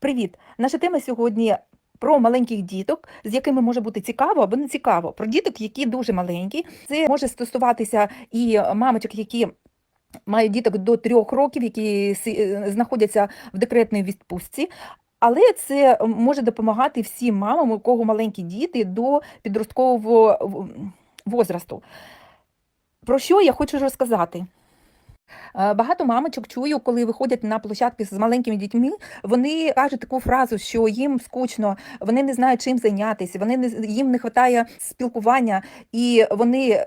Привіт! Наша тема сьогодні про маленьких діток, з якими може бути цікаво або не цікаво. Про діток, які дуже маленькі. Це може стосуватися і мамочок, які мають діток до трьох років, які е, знаходяться в декретній відпустці. Але це може допомагати всім мамам, у кого маленькі діти до підросткового возрасту. Про що я хочу розказати? Е, Багато мамочок чую, коли виходять на площадки з маленькими дітьми, вони кажуть таку фразу, що їм скучно, вони не знають чим зайнятися, вони не їм не вистачає спілкування, і вони е,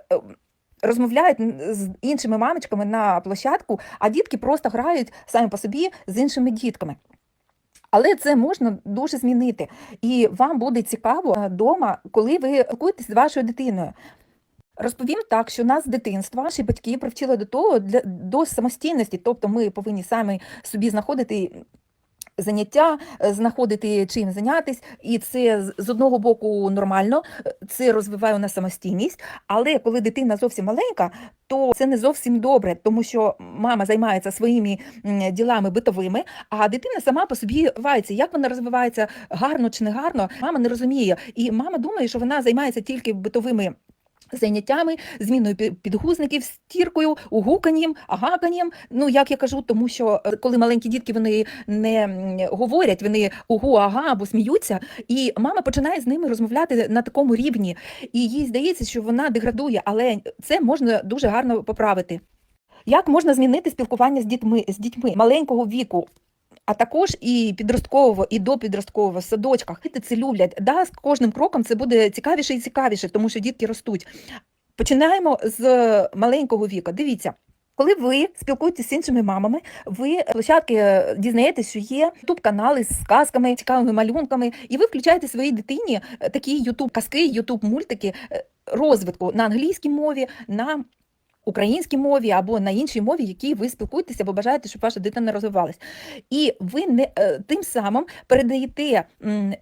розмовляють з іншими мамочками на площадку, а дітки просто грають самі по собі з іншими дітками. Але це можна дуже змінити, і вам буде цікаво вдома, коли ви спілкуєтесь з вашою дитиною. Розповім так, що нас з дитинства наші батьки привчили до того для до самостійності, тобто ми повинні самі собі знаходити заняття, е, знаходити чим зайнятися, і це з- одного боку нормально, е, це розвиває у нас самостійність. Але коли дитина зовсім маленька, то це не зовсім добре, тому що мама займається своїми ділами битовими, а дитина сама по собі розвивається. Як вона розвивається гарно чи не гарно, мама не розуміє. І мама думає, що вона займається тільки битовими. Заняттями, зміною пі- підгузників, стіркою, угуканням, агаканням. Ну як я кажу, тому що е, коли маленькі дітки вони не говорять, вони угу, ага або сміються, і мама починає з ними розмовляти на такому рівні, і їй здається, що вона деградує, але це можна дуже гарно поправити. Як можна змінити спілкування з дітьми з дітьми маленького віку? А також і підросткового, і до підросткового в садочках. Діти це люблять. Да, з кожним кроком це буде цікавіше і цікавіше, тому що дітки ростуть. Починаємо з маленького віку. Дивіться. Коли ви спілкуєтеся з іншими мамами, ви площадки е, дізнаєтесь, що є ютуб канали з сказками, цікавими малюнками, і ви включаєте своїй дитині е, такі ютуб казки, ютуб мультики е, розвитку на англійській мові, на українській мові або на іншій мові, якій ви спілкуєтеся, або бажаєте, щоб ваша дитина розвивалась. І ви не е, тим самим передаєте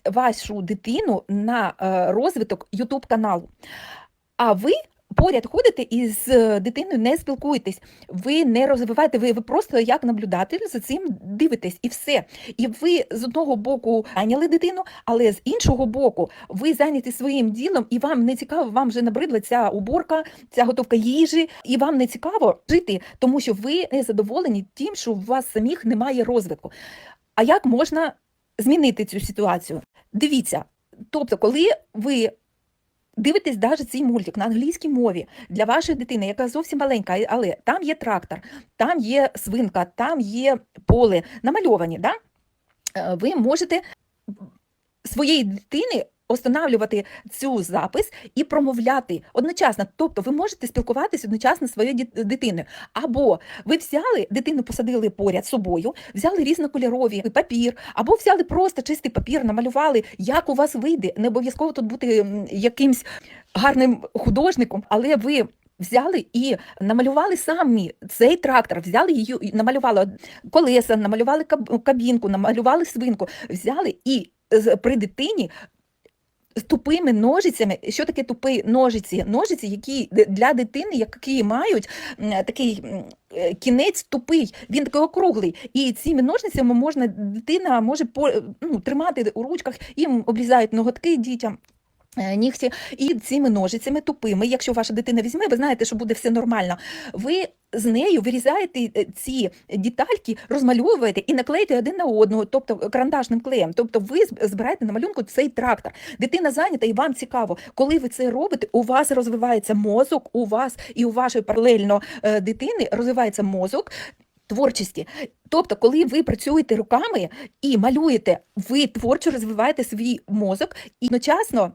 вашу дитину на е, розвиток ютуб каналу. А ви поряд ходите і з е, дитиною не спілкуєтесь, ви не розвиваєте, ви, ви просто як наблюдатель за цим дивитесь і все. І ви з одного боку зайняли дитину, але з іншого боку ви зайняті своїм ділом, і вам не цікаво, вам вже набридла ця уборка, ця готовка їжі, і вам не цікаво жити, тому що ви не задоволені тим, що у вас самих немає розвитку. А як можна змінити цю ситуацію? Дивіться, тобто, коли ви дивитесь навіть цей мультик на англійській мові для вашої дитини, яка зовсім маленька, але там є трактор, там є свинка, там є поле намальовані, да? Е, ви можете своєї дитини останавлювати цю запис і промовляти одночасно. Тобто ви можете спілкуватися одночасно зі своєю дитиною. Або ви взяли дитину, посадили поряд з собою, взяли різнокольорові папір, або взяли просто чистий папір, намалювали, як у вас вийде. Не обов'язково тут бути якимсь гарним художником, але ви. Взяли і намалювали самі цей трактор, взяли її, намалювали колеса, намалювали кабінку, намалювали свинку, взяли і при дитині тупими ножицями. Що таке тупі ножиці? Ножиці, які для дитини, які мають такий е, кінець тупий, він такий округлий. І цими ножницями можна дитина може ну, тримати у ручках, їм обрізають ноготки дітям. Е, Нігті і цими ножицями тупими, якщо ваша дитина візьме, ви знаєте, що буде все нормально. Ви з нею вирізаєте е, ці детальки, розмальовуєте і наклеїте один на одного, тобто карандашним клеєм. Тобто ви збираєте на малюнку цей трактор. Дитина зайнята, і вам цікаво, коли ви це робите, у вас розвивається мозок, у вас і у вашої паралельно е, дитини розвивається мозок. Творчості, тобто, коли ви працюєте руками і малюєте, ви творчо розвиваєте свій мозок і одночасно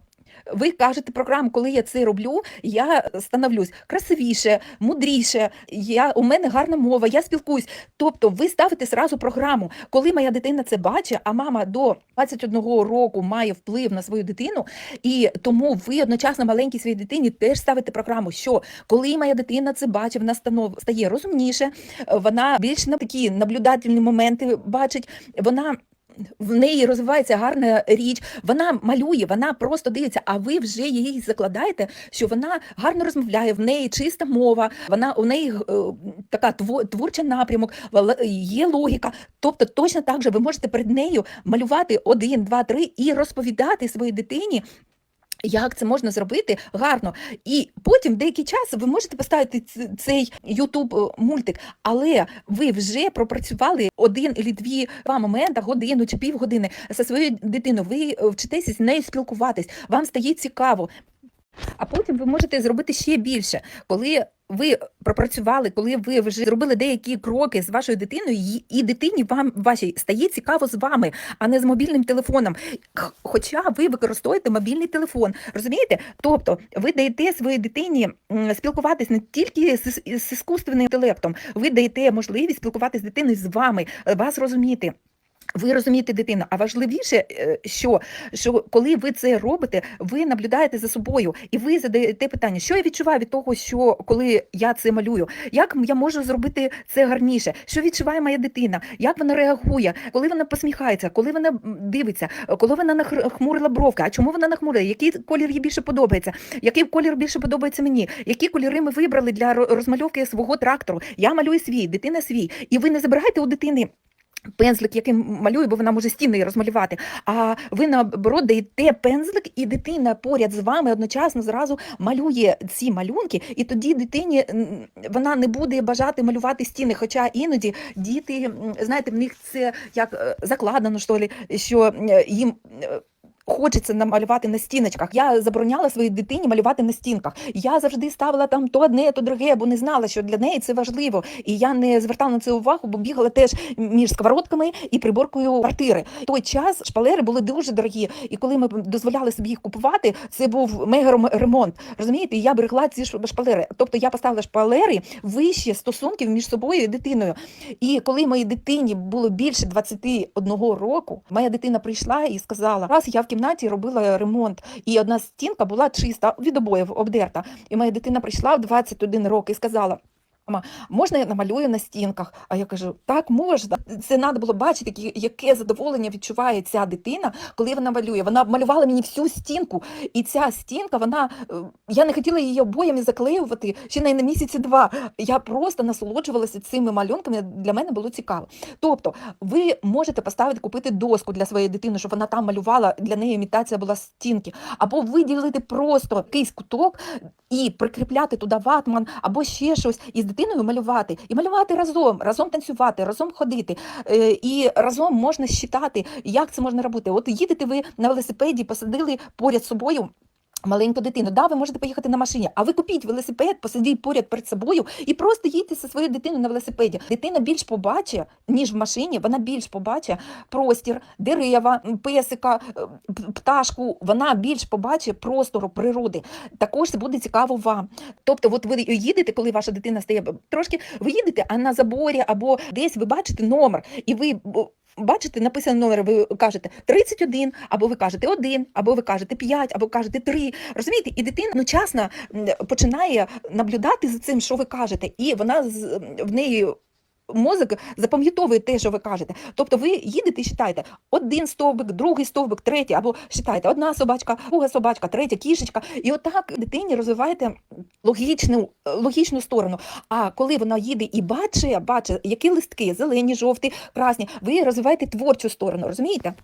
ви кажете програму, коли я це роблю, я становлюсь красивіше, мудріше, я, у мене гарна мова, я спілкуюсь. Тобто ви ставите зразу програму. Коли моя дитина це бачить, а мама до 21 року має вплив на свою дитину, і тому ви одночасно маленькій своїй дитині теж ставите програму, що коли моя дитина це бачить, вона станов стає розумніше, вона більш на такі наблюдательні моменти бачить, вона в неї розвивається гарна річ, вона малює, вона просто дивиться, а ви вже її закладаєте, що вона гарно розмовляє, в неї чиста мова, вона у неї е, така творча напрямок, є логіка. Тобто, точно так же ви можете перед нею малювати один, два, три і розповідати своїй дитині. Як це можна зробити гарно, і потім деякий час ви можете поставити цей YouTube мультик, але ви вже пропрацювали один і дві два моменти, годину чи півгодини зі своєю дитиною. Ви е, вчитеся з нею спілкуватись, вам стає цікаво. А потім ви можете зробити ще більше, коли ви пропрацювали, коли ви вже зробили деякі кроки з вашою дитиною, і- дитині вам вашій стає цікаво з вами, а не з мобільним телефоном. Хоча ви використовуєте мобільний телефон, розумієте? Тобто ви даєте своїй дитині спілкуватись не тільки з, з іскусственним інтелектом, ви даєте можливість спілкуватися з дитиною з вами, е, вас розуміти. Ви розумієте дитину, а важливіше, е, що, що коли ви це робите, ви наблюдаєте за собою і ви задаєте питання, що я відчуваю від того, що коли я це малюю, як я можу зробити це гарніше, що відчуває моя дитина, як вона реагує, коли вона посміхається, коли вона дивиться, коли вона нахмурила бровки, а чому вона нахмурила, який колір їй більше подобається, який колір більше подобається мені, які кольори ми вибрали для розмальовки свого трактору. Я малюю свій, дитина свій, і ви не забирайте у дитини. Пензлик, яким малює, бо вона може стіни розмалювати. А ви наоборот даєте пензлик, і дитина поряд з вами одночасно зразу малює ці малюнки, і тоді дитині вона не буде бажати малювати стіни. Хоча іноді діти, знаєте, в них це як е, закладено, що ли, що е, їм. Хочеться намалювати на стіночках. Я забороняла своїй дитині малювати на стінках. Я завжди ставила там то одне, то друге, бо не знала, що для неї це важливо. І я не звертала на це увагу, бо бігала теж між сковородками і приборкою квартири. В той час шпалери були дуже дорогі, і коли ми дозволяли собі їх купувати, це був мега ремонт. Розумієте, я берегла ці шпалери. Тобто я поставила шпалери вище стосунків між собою і дитиною. І коли моїй дитині було більше 21 року, моя дитина прийшла і сказала: раз я в кімнаті робила ремонт, і одна стінка була чиста від обоїв обдерта. І моя дитина прийшла в 21 рік і сказала. Мама, можна я намалюю на стінках? А я кажу, так можна. Це треба було бачити, яке задоволення відчуває ця дитина, коли вона малює. Вона малювала мені всю стінку, і ця стінка, вона е, я не хотіла її обоями заклеювати ще навіть на місяці два. Я просто насолоджувалася цими малюнками. Для мене було цікаво. Тобто, ви можете поставити купити доску для своєї дитини, щоб вона там малювала. Для неї імітація була стінки, або виділити просто якийсь куток і прикріпляти туди ватман, або ще щось, і з дитиною малювати, і малювати разом, разом танцювати, разом ходити. Е, і разом можна считати, як це можна робити. От їдете ви на велосипеді, посадили поряд з собою. Маленьку дитину, да, ви можете поїхати на машині, а ви купіть велосипед, посадіть поряд перед собою і просто їдьте зі своєю дитиною на велосипеді. Дитина більш побачить, ніж в машині, вона більш побачить простір, дерева, песика, е, пташку. Вона більш побачить простору природи. Також це буде цікаво вам. Тобто, от ви їдете, коли ваша дитина стає трошки, ви їдете, а на заборі або десь ви бачите номер, і ви. Бачите, написано номер, ви кажете 31, або ви кажете 1, або ви кажете 5, або кажете 3. Розумієте? І дитина одночасно починає наблюдати за цим, що ви кажете, і вона в неї. Мозок запам'ятовує те, що ви кажете. Тобто ви їдете і читаєте один стовбик, другий стовбик, третій, або читаєте одна собачка, друга собачка, третя кішечка. І отак дитині розвиваєте логічну, логічну сторону. А коли вона їде і бачить, бачить, які листки, зелені, жовті, красні, ви розвиваєте творчу сторону, розумієте?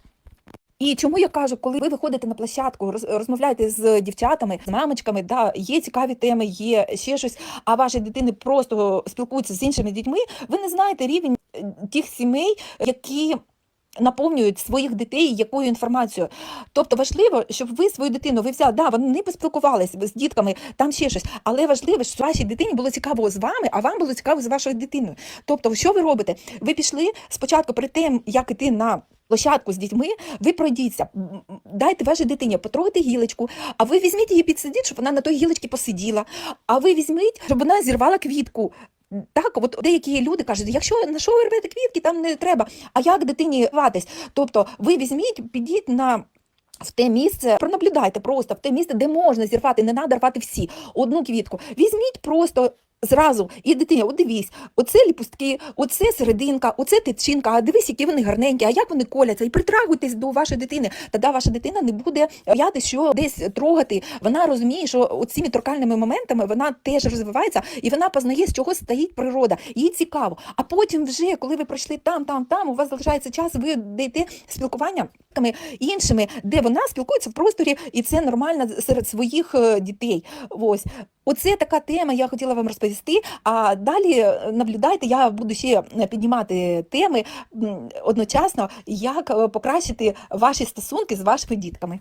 І чому я кажу, коли ви виходите на площадку, розмовляєте з дівчатами, з мамочками, да, є цікаві теми, є ще щось, а ваші дитини просто спілкуються з іншими дітьми, ви не знаєте рівень е, тих сімей, які наповнюють своїх дітей якою інформацією. Тобто важливо, щоб ви свою дитину ви взяли, да, вони поспілкувалися з дітками, там ще щось, але важливо, щоб вашій дитині було цікаво з вами, а вам було цікаво з вашою дитиною. Тобто, що ви робите? Ви пішли спочатку перед тим, як іти на площадку з дітьми, ви пройдіться, дайте вашій дитині потрогати гілочку, а ви візьміть її підсидіть, щоб вона на той гілочці посиділа, а ви візьміть, щоб вона зірвала квітку. Так, от деякі люди кажуть, якщо на що ви рвете квітки, там не треба. А як дитині рватись? Тобто, ви візьміть, підіть на. В те місце пронаблюдайте просто в те місце, де можна зірвати, не треба рвати всі одну квітку. Візьміть просто зразу і дитині, от дивись, оце ліпустки, оце серединка, оце тичинка, а дивись, які вони гарненькі, а як вони коляться, і притрагуйтесь до вашої дитини. Тоді ваша дитина не буде боятися, що десь трогати. Вона розуміє, що цими торкальними моментами вона теж розвивається і вона познає, з чого стоїть природа. Їй цікаво. А потім, вже коли ви пройшли там, там, там, у вас залишається час, ви даєте спілкування іншими, де вона спілкується в просторі, і це нормально серед своїх е, дітей. Ось. Оце така тема, я хотіла вам розповісти. А далі е, наблюдайте, я буду ще е, піднімати теми одночасно, як покращити ваші стосунки з вашими дітками.